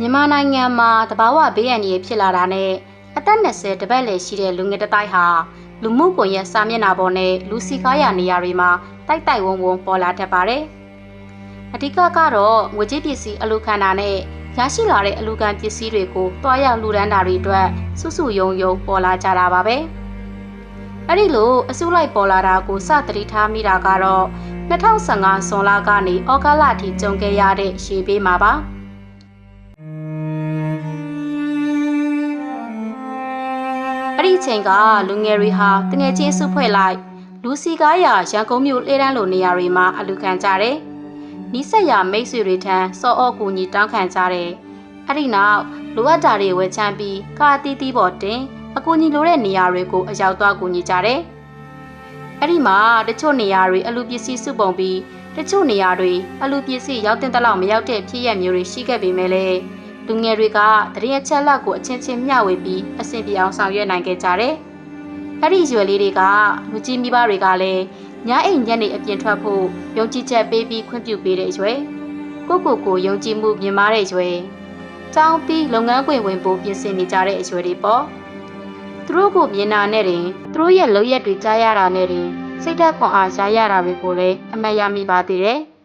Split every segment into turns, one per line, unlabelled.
မြန်မာနိုင်ငံမှာတဘာဝဘေးအန္တရာယ်ဖြစ်လာတာနဲ့အသက်20တပတ်လည်ရှိတဲ့လူငယ်တစ်တိုင်းဟာလူမှုကွန်ရက်စာမျက်နှာပေါ်နဲ့လူစီကားရနေရာတွေမှာတိုက်တိုက်ဝုံဝုံပေါ်လာတတ်ပါတယ်။အဓိကကတော့ငွေကြေးပစ္စည်းအလူခံတာနဲ့ရရှိလာတဲ့အလူခံပစ္စည်းတွေကိုတွားရောက်လူဒန်းတာတွေအတွက်စုစုယုံယုံပေါ်လာကြတာပါပဲ။အဲ့ဒီလိုအစုလိုက်ပေါ်လာတာကိုစသတိထားမိတာကတော့2015ဇွန်လကနေဩဂတ်လအထိကြုံခဲ့ရတဲ့ရှေ့ပေးမှာပါ။ အဲ့ဒီအချိန်ကလူငယ်တွေဟာတငယ်ချင်းစုဖွဲ့လိုက်လူစီကားရရန်ကုန်မြို့လေတန်းလိုနေရာတွေမှာအလူခံကြတယ်။နီးစက်ရမိတ်ဆွေတွေထံစောအော့ကူညီတောင်းခံကြတယ်။အဲ့ဒီနောက်လိုအပ်တာတွေဝယ်ချမ်းပြီးကားတီးတီးပေါ်တင်အကူညီလိုတဲ့နေရာတွေကိုအရောက်သွားကူညီကြတယ်။အဲ့ဒီမှာတချို့နေရာတွေအလူပစ္စည်းစုပုံပြီးတချို့နေရာတွေအလူပစ္စည်းရောက်တဲ့တလောက်မရောက်တဲ့ဖြစ်ရမျိုးတွေရှိခဲ့ပေမဲ့လည်း လူငယ်တွေကတရင်အချက်လက်ကိုအချင်းချင်းမျှဝေပြီးအဆင်ပြေအောင်ဆောင်ရွက်နိုင်ခဲ့ကြတယ်။အဲ့ဒီရွယ်လေးတွေကလူကြီးမိဘတွေကလည်းညအိမ်ညက်နေအပြင်ထွက်ဖို့ယုံကြည်ချက်ပေးပြီးခွင့်ပြုပေးတဲ့ရွယ်။ကိုကိုကိုယုံကြည်မှုမြင်မာတဲ့ရွယ်။ចောင်းပြီးလုပ်ငန်းခွင်ဝင်ဖို့ပြင်ဆင်နေကြတဲ့အရွယ်တွေပေါ့။သူတို့ကိုမြင်တာနဲ့တင်သူတို့ရဲ့လုပ်ရက်တွေကြားရတာနဲ့တင်စိတ်ဓာတ်ခွန်အားရရတာတွေကိုလည်းအမှတ်ရမိပါသေးတယ်။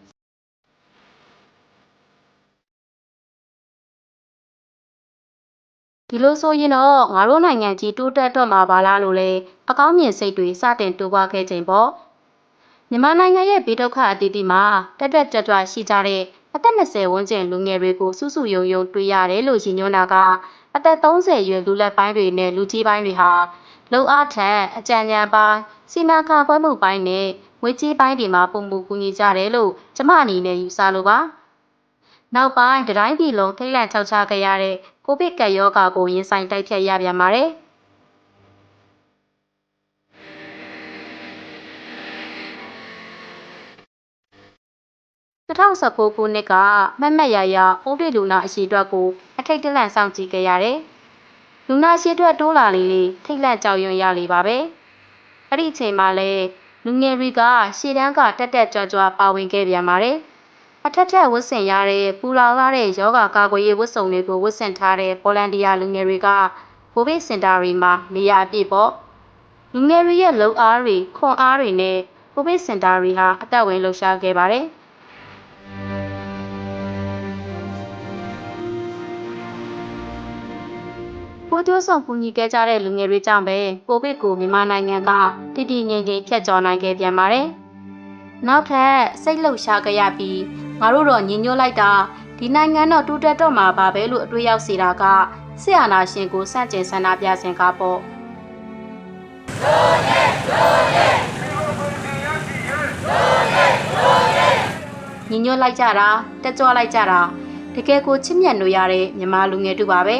ဒီလိုဆိုရင်တော့ငါတို့နိုင်ငံကြီးတိုးတက်တော့မှာပါလားလို့လဲအကောင်းမြင်စိတ်တွေစတင်တိုးပွားခဲ့ခြင်းပေါ့မြန်မာနိုင်ငံရဲ့ဘေးဒုက္ခအသီးသီးမှာတက်တက်ကြွကြွရှိကြတဲ့အသက်20ဝန်းကျင်လူငယ်တွေကိုစုစုယုံယုံတွေ့ရတယ်လို့ရည်ညွှန်းတာကအသက်30ရွယ်လူလက်ပိုင်းတွေနဲ့လူကြီးပိုင်းတွေဟာလုံအားထက်အကြံဉာဏ်ပိုင်းစီမံခန့်ခွဲမှုပိုင်းနဲ့ငွေကြေးပိုင်းတွေမှာပုံမှုကူညီကြတယ်လို့ကျမအနေနဲ့ယူဆလိုပါ နောက်ပိုင်းတတိုင်းပြည်လုံးထိတ်လန့်ချောက်ချခဲ့ရတဲ့ကိုဗစ်ကပ်ရောဂါကိုရင်ဆိုင်တိုက်ဖြတ်ရပြန်ပါတယ်။2019ခုနှစ်ကမတ်မတ်ရရပိုးတွေ့လူနာအရှိအတွက်ကိုအထိတ်တလန့်စောင့်ကြည့်ခဲ့ရတယ်။လူနာရှိအတွက်တိုးလာလေလေထိတ်လန့်ကြောက်ရွံ့ရလေပါပဲ။အဲ့ဒီအချိန်မှာလဲလူငယ်တွေကရှေ့တန်းကတက်တက်ကြွကြွပါဝင်ခဲ့ပြန်ပါတယ်။ အထက်ထက်ဝတ်ဆင်ရတဲ့ ပူလောင်လာတဲ့ယောဂကာကွယ်ရေး ဝတ်စုံတွေကို ဝတ်ဆင်ထားတဲ့ပေါ်လန်ဒီယာလူငယ်တွေက ကိုဗစ်စင်တာတွေမှာ နေရာအပြည့်ပေါ့ လူငယ်တွေရဲ့ လုံအားတွေ ခွန်အားတွေနဲ့ ကိုဗစ်စင်တာတွေဟာ အသက်ဝင်လှုပ်ရှားခဲ့ပါတယ် ကိုတိုးဆောင်ပူညီခဲ့ကြတဲ့ လူငယ်တွေကြောင့်ပဲ ကိုဗစ်ကို မြန်မာနိုင်ငံက တည်တည်ငြိမ်ငြိမ် ဖြတ်ကျော်နိုင်ခဲ့ပြန်ပါတယ်။နောက်ထပ် စိတ်လှုပ်ရှားကြရပြီး ငါတို့တော့ညင်ညွတ်လိုက်တာဒီနိုင်ငံတော့တူတက်တော့မှာပါပဲလို့အတွေ့ရောက်စေတာကဆရာနာရှင်ကိုစန့်ကျင်ဆန္ဒပြစဉ်ကပေါ့ညင်ညွတ်လိုက်ကြတာတက်ကြွလိုက်ကြတာတကယ်ကိုချစ်မြတ်လို့ရတဲ့မြန်မာလူငယ်တူပါပဲ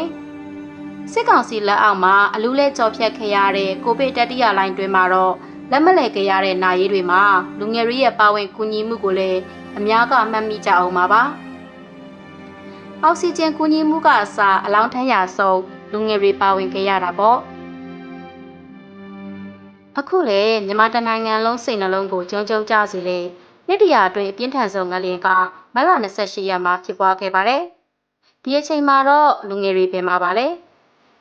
စစ်ကောင်စီလက်အောက်မှာအလူးလဲကြော်ဖြတ်ခဲ့ရတဲ့ကိုဗစ်တတိယလိုင်းတွင်မှာတော့ လက်မလဲခဲ့ရတဲ့နာရီတွေမှာလူငယ်တွေရဲ့ပါဝင်ကူညီမှုကိုလည်းအများကမှတ်မိကြအောင်ပါပါအောက်ဆီဂျင်ကူညီမှုကအစအလောင်းထမ်းရဆုံးလူငယ်တွေပါဝင်ခဲ့ရတာပေါ့အခုလေမြန်မာတနိုင်ငံလုံးစိတ်နှလုံးကိုကြုံကြုံကြစေလေနှစ်တရာအတွင်းအပြင်းထန်ဆုံးငလျင်ကမတ်လ28ရက်မှာဖြစ်ပွားခဲ့ပါတယ်ဒီအချိန်မှာတော့လူငယ်တွေပြင်มาပါလေ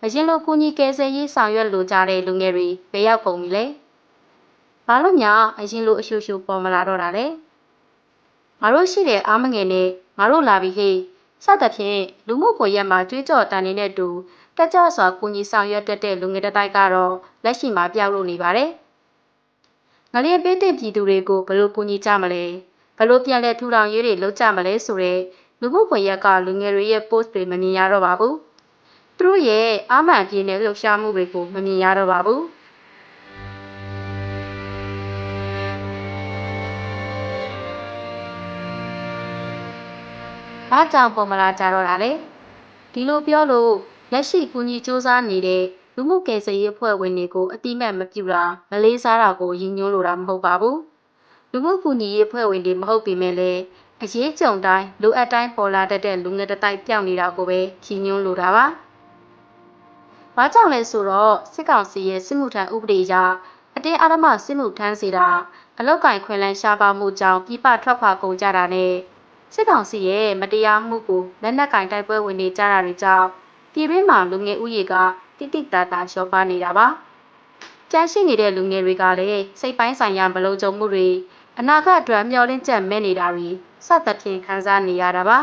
အရင်လိုကူညီကယ်ဆယ်ရေးဆောင်ရွက်လိုကြတဲ့လူငယ်တွေဘယ်ရောက်ကုန်ပြီလဲ ဘာလို့ညာအရင်လိုအရှူရှူပေါ်မလာတော့တာလဲငါတို့ရှိတဲ့အားမငယ်နဲ့ငါတို့လာပြီဟေးစသဖြင့်လူမှုကွန်ရက်မှာကြွေးကြော်တန်နေတဲ့တူတက်ကြွစွာကူညီဆောင်ရွက်တတ်တဲ့လူငယ်တစ်တိုက်ကတော့လက်ရှိမှာပြောက်လို့နေပါတယ်။ငလျင်ပေးတဲ့ပြည်သူတွေကိုဘယ်လိုကူညီကြမလဲဘယ်လိုပြန်လဲထူထောင်ရေးတွေလုပ်ကြမလဲဆိုတဲ့လူမှုကွန်ရက်ကလူငယ်တွေရဲ့ post တွေမမြင်ရတော့ပါဘူး။သူတို့ရဲ့အာမန်ပြင်းတဲ့လှုပ်ရှားမှုတွေကိုမမြင်ရတော့ပါဘူး။ ဘာကြောင့်ပုံမလာကြတော့တာလဲဒီလိုပြောလို့လက်ရှိကူညီစူးစမ်းနေတဲ့လူမှုကယ်ဆယ်ရေးအဖွဲ့ဝင်တွေကိုအတိမတ်မပြူတာမလေးစားတာကိုရည်ညွှန်းလိုတာမဟုတ်ပါဘူးလူမှုကူညီရေးအဖွဲ့ဝင်တွေမဟုတ်ပေမဲ့လည်းအရေးကြုံတိုင်းလိုအပ်တိုင်းပေါ်လာတတ်တဲ့လူငယ်တစ်တိုက်ပြောင်းနေတာကိုပဲရည်ညွှန်းလိုတာပါ။ဘာကြောင့်လဲဆိုတော့စစ်ကောင်စီရဲ့စစ်မှုထမ်းဥပဒေအရအတင်းအဓမ္မစစ်မှုထမ်းစေတာအလောက်ကင်ခွင်လန်းရှားပါမှုကြောင့်ပြပထွက်ခွာကုန်ကြတာနဲ့ စစ်ကောင်စီရဲ့မတရားမှုကိုလက်နက်ကင်တိုက်ပွဲဝင်နေကြတာတွေကြောင့်ပြည်တွင်းမှာလူငယ်ဥယေကတိတိတတ်တာလျှော့ပါနေတာပါကြမ်းရှိနေတဲ့လူငယ်တွေကလည်းစိတ်ပိုင်းဆိုင်ရာမလုံခြုံမှုတွေအနာဂတ်အတွက်မျှော်လင့်ချက်မဲ့နေတာတွေစသဖြင့်ခံစားနေရတာပါ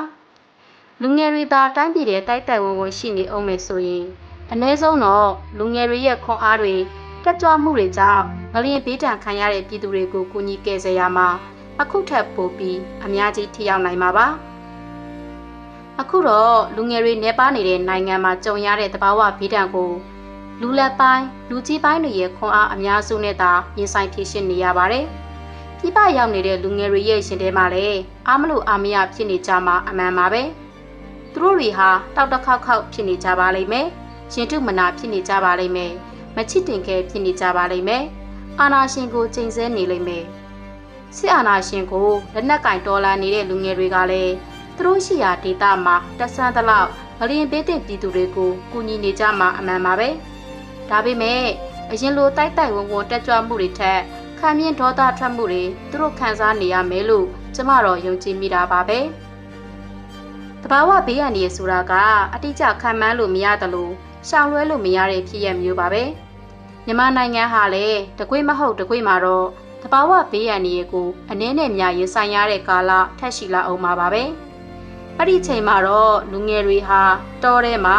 လူငယ်တွေသာတိုင်းပြည်တဲ့တိုက်တိုက်ဝန်းဝန်းရှိနေအောင်မယ်ဆိုရင်အ ਨੇ ဆုံးတော့လူငယ်တွေရဲ့ခွန်အားတွေတက်ကြွမှုတွေကြောင့်ငလျင်ပေးတံခံရတဲ့ပြည်သူတွေကိုကူညီကယ်ဆယ်ရမှာ အခုထက်ပိုပြီးအများကြီးထိရောက်နိုင်မှာပါအခုတော့လူငယ်တွေနေပါနေတဲ့နိုင်ငံမှာကြုံရတဲ့တဘာဝဘေးဒဏ်ကိုလူလက်ပိုင်းလူကြီးပိုင်းတွေရဲ့ခွန်အားအများစုနဲ့သာရင်ဆိုင်ဖြည့်ရှင်းနေရပါတယ်ပြပရောက်နေတဲ့လူငယ်တွေရဲ့ရှင်ထဲမှာလည်းအားမလို့အားမရဖြစ်နေကြမှာအမှန်ပါပဲသူတို့တွေဟာတောက်တခေါက်ခေါက်ဖြစ်နေကြပါလိမ့်မယ်ရှင်တုမနာဖြစ်နေကြပါလိမ့်မယ်မချစ်တင်ခဲဖြစ်နေကြပါလိမ့်မယ်အာနာရှင်ကိုချိန်ဆနေလိမ့်မယ် စစ်အာဏာရှင်ကိုလက်နက်ကင်တော်လာနေတဲ့လူငယ်တွေကလည်းသူတို့ရှိရာဒေသမှာတက်ဆန်းသလောက်မလျင်ပေးတဲ့ပြည်သူတွေကိုကူညီနေကြမှာအမှန်ပါပဲဒါပေမဲ့အရင်လိုတိုက်တိုက်ဝုံဝုံတက်ကြွမှုတွေထက်ခံမြင့်ဒေါသထွက်မှုတွေသူတို့ခံစားနေရမယ်လို့ကျမတော့ယုံကြည်မိတာပါပဲတဘာဝဘေးရန်တွေဆိုတာကအတိအကျခံမှန်းလို့မရတယ်လို့ရှောင်လွဲလို့မရတဲ့ဖြစ်ရမျိုးပါပဲမြန်မာနိုင်ငံဟာလည်းတကွေးမဟုတ်တကွေးမှာတော့တ ဘာဝဘေးရန်တွေကိုအနည်းနဲ့များရင်ဆိုင်ရတဲ့ကာလထက်ရှိလာအောင်ပါပါပဲအဲ့ဒီချိန်မှာတော့လူငယ်တွေဟာတောထဲမှာ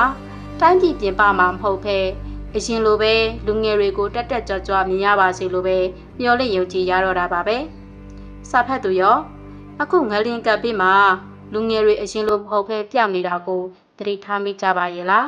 တိုင်းပြည်ပြင်ပမှာမဟုတ်ဘဲအရင်လိုပဲလူငယ်တွေကိုတက်တက်ကြွကြွမြင်ရပါစေလို့ပဲမျှော်လင့်ယုံကြည်ရတော့တာပါပဲစာဖတ်သူရောအခုငလင်ကပ်ပြီးမှာလူငယ်တွေအရင်လိုမဟုတ်ဘဲပြောင်းနေတာကိုသတိထားမိကြပါရဲ့လား